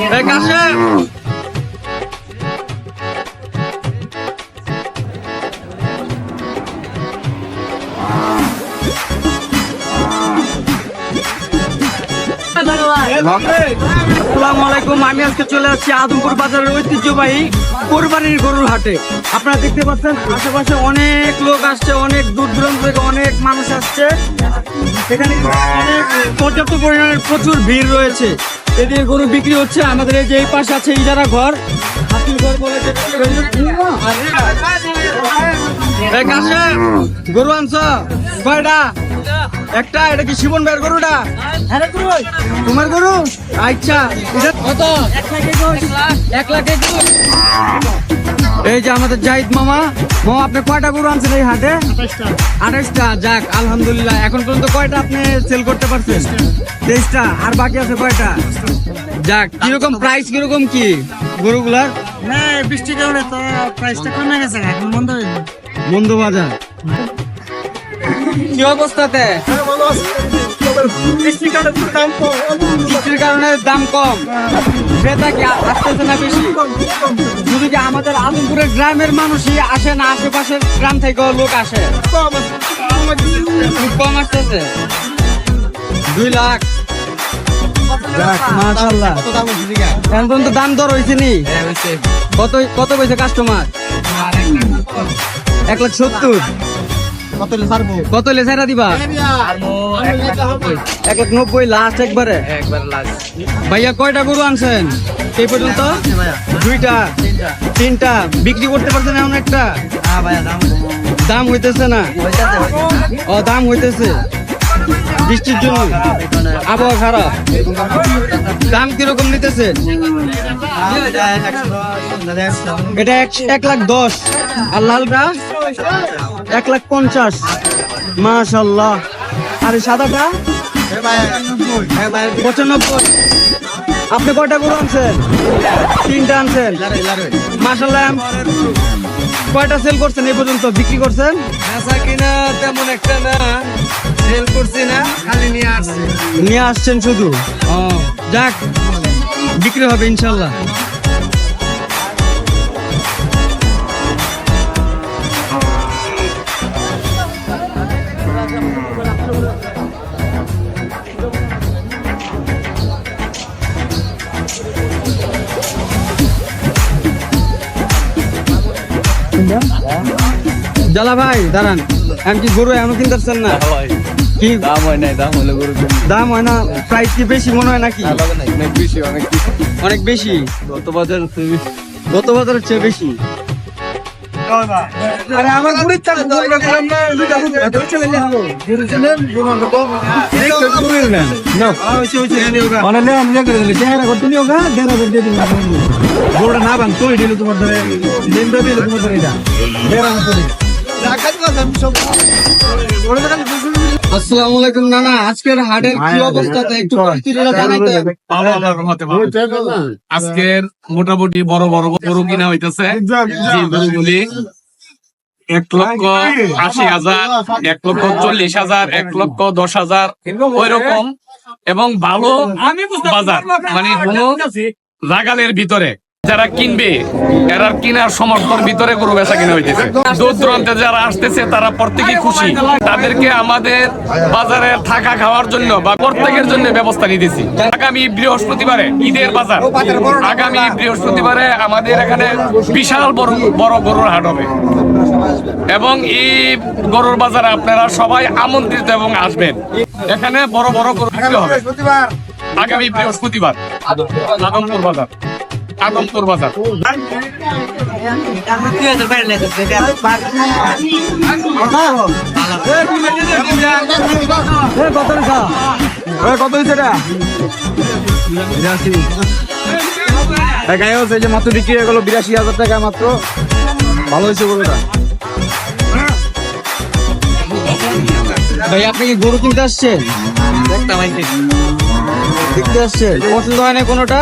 এই কাশেম আসসালামু আলাইকুম আমি আজকে চলে আসছি আদমপুর বাজারের ঐতিহ্যবাহী কোরবানির গরুর হাটে। আপনারা দেখতে পাচ্ছেন আশেপাশে অনেক লোক আসছে অনেক দূর দূরান্ত থেকে অনেক মানুষ আসছে। এখানে অনেক পর্যাপ্ত পরিমাণে প্রচুর ভিড় রয়েছে। এদিকে গরু বিক্রি হচ্ছে আমাদের এই যে এই পাশে আছে এই যারা হাতির ঘর বলে গরু আনছ কয়টা? একটা এটা কি শিবন ভাইয়ের গরুটা? তোমার গরু? আচ্ছা কত? এক লাখ। এই যে আমাদের জাহিদ মামা। মামা আপনি কয়টা গরু আনছেন এই হাটে? আঠাশটা। যাক আলহামদুলিল্লাহ এখন পর্যন্ত কয়টা আপনি সেল করতে পারছেন? তেইশটা। আর বাকি আছে কয়টা? যাক কীরকম প্রাইস কীরকম কি গরুগুলার? না বৃষ্টির কারণে তো প্রাইসটা কমে গেছে এখন বন্ধ হয়ে বন্ধু বাজার। কি অবস্থাতে? কম বৃষ্টির কারণে দাম কম। ক্রেতা কি আসতেছে না বেশি? শুধু কি আমাদের আলমপুরের গ্রামের মানুষই আসে না আশেপাশের গ্রাম থেকেও লোক আসে? কম খুব কম আসতেছে। দুই লাখ। কত দাম? এখন পর্যন্ত দাম দর হয়েছে নি? কত কত কইছে কাস্টমার এক লাখ সত্তর। কত হলে ছাড়বো? কত লেসাইরা দিবা? এক লাখ নব্বই। লাস্ট একবারে। ভাইয়া কয়টা গরু আনছেন? এই পর্যন্ত? দুইটা তিনটা। বিক্রি করতে পারছেন এমন একটা? দাম হইতেছে। না? ও দাম হইতেছে। বৃষ্টির জন্য। আবহাওয়া খারাপ। দাম কীরকম নিতেছে? এটা এক লাখ দশ। আর লালটা? এক লাখ পঞ্চাশ। মাশাল্লাহ আর সাদাটা? পঁচানব্বই। আপনি কয়টা গরু আনছেন? তিনটা আনছেন। মাশাল্লাহ কয়টা সেল করছেন এই পর্যন্ত? বিক্রি করছেন? বেচা কিনা তেমন একটা না। সেল করছি না খালি নিয়ে আসছি। নিয়ে আসছেন শুধু? ও। যাক বিক্রি হবে ইনশাল্লাহ জ্বালা ভাই দাঁড়ান। আমি কি গরু এমন কিনতে পারছেন না? কি? দাম হয় নাই দাম হলে দাম হয় না প্রাইস কি বেশি মনে হয় নাকি? অনেক বেশি অনেক বেশি। অনেক বেশি? গত বাজার গত বাজারের চেয়ে বেশি। আরে আমার গুড়ির তার তো এটা করলাম না দুইটা এত চলে যাব গুড়ি ছিলেন তো তো গুড়ি না। না হইছে হইছে এনে ওগা। মানে না আমি করে দিলে চেহারা করতে নিও গা দেরা করে দিয়ে দিন গোড়া না বান তুই দিলে তোমার ধরে দিন তো তোমার ধরে এটা। দেরা দিলে। রাখাত কথা সব গোড়া দেখা আসসালামু আলাইকুম নানা। আজকের হাটের কি অবস্থাতে একটু। আজকের মোটামুটি বড় বড় গরু কিনা হইতেছে। এক লক্ষ আশি হাজার এক লক্ষ চল্লিশ হাজার এক লক্ষ দশ হাজার ওই রকম এবং ভালো বাজার মানে কোনো রাগালের ভিতরে। যারা কিনবে, এরা কিনার সমর্থন ভিতরে গরু বেচা কিনা হইতেছে। দূর দূরান্তে যারা আসতেছে, তারা প্রত্যেকেই খুশি। তাদেরকে আমাদের বাজারে থাকা খাওয়ার জন্য বা প্রত্যেকের জন্য ব্যবস্থা নিতেছি। আগামী বৃহস্পতিবারে ঈদের বাজার। আগামী বৃহস্পতিবারে আমাদের এখানে বিশাল বড় বড় গরুর হাট হবে। এবং এই গরুর বাজারে আপনারা সবাই আমন্ত্রিত এবং আসবেন। এখানে বড় বড় গরু হবে। আগামী বৃহস্পতিবার আদমপুর বাজার। আদমপুর বাজার। যে মাত্র বিক্রি হয়ে গেল বিরাশি হাজার টাকা মাত্র। ভালো হয়েছে গরুটা। ভাই, আপনি কি গরু কিনতে আসছেন? দেখতে আসছেন। পছন্দ হয় না কোনোটা?